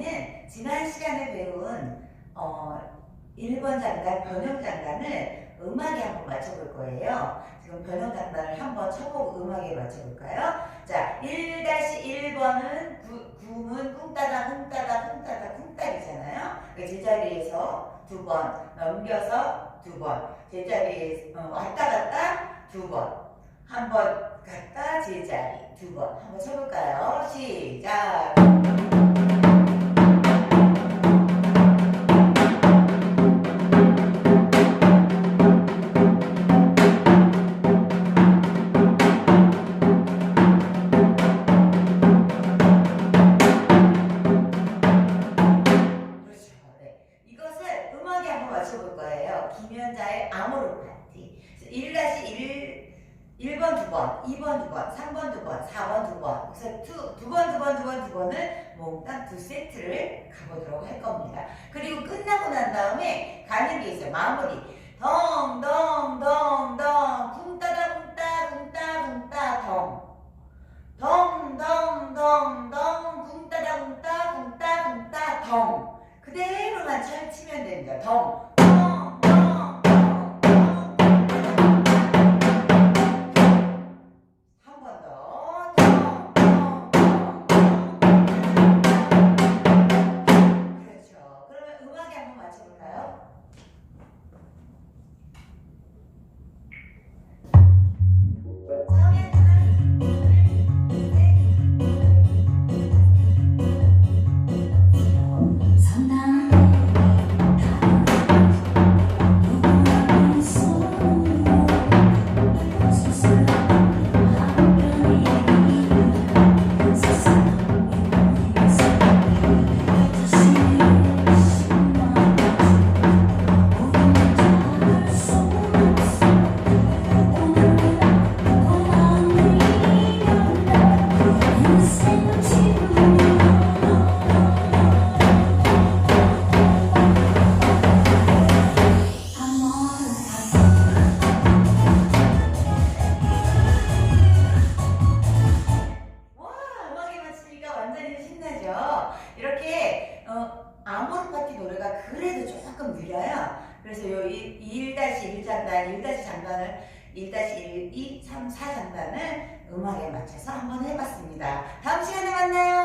이번에는 지난 시간에 배운 어, 1번 장단 변형 장단을 음악에 한번 맞춰볼 거예요. 지금 변형 장단을 한번 쳐보고 음악에 맞춰볼까요? 자, 1-1번은 구, 구문 꿍따다 꿍따다 꿍따다 꿍따리잖아요. 그 제자리에서 두 번 넘겨서 두 번, 제자리에 어, 왔다 갔다 두 번, 한 번 갔다 제자리 두 번 한번 쳐볼까요? 시작. 아모르 파티. 1-1 1번 두 번, 2번 두 번, 3번 두 번, 4번 두 번. 그래서 두, 두 번, 두 번, 두 번, 두 번을 몽땅 두 세트를 가보도록 할 겁니다. 그리고 끝나고 난 다음에 가는 게 있어요. 마무리. 덩, 덩, 덩, 덩. 쿵따다, 쿵따, 쿵따, 쿵따, 덩. 덩, 덩, 덩, 덩. 쿵따다, 쿵따, 쿵따, 쿵따, 덩. 그대로만 잘 치면 됩니다. 덩, 덩, 어, 아모르 파티 노래가 그래도 조금 느려요. 그래서 요 1, 1-1 장단, 1- 장단을 1-1, 2, 3, 4 장단을 음악에 맞춰서 한번 해봤습니다. 다음 시간에 만나요.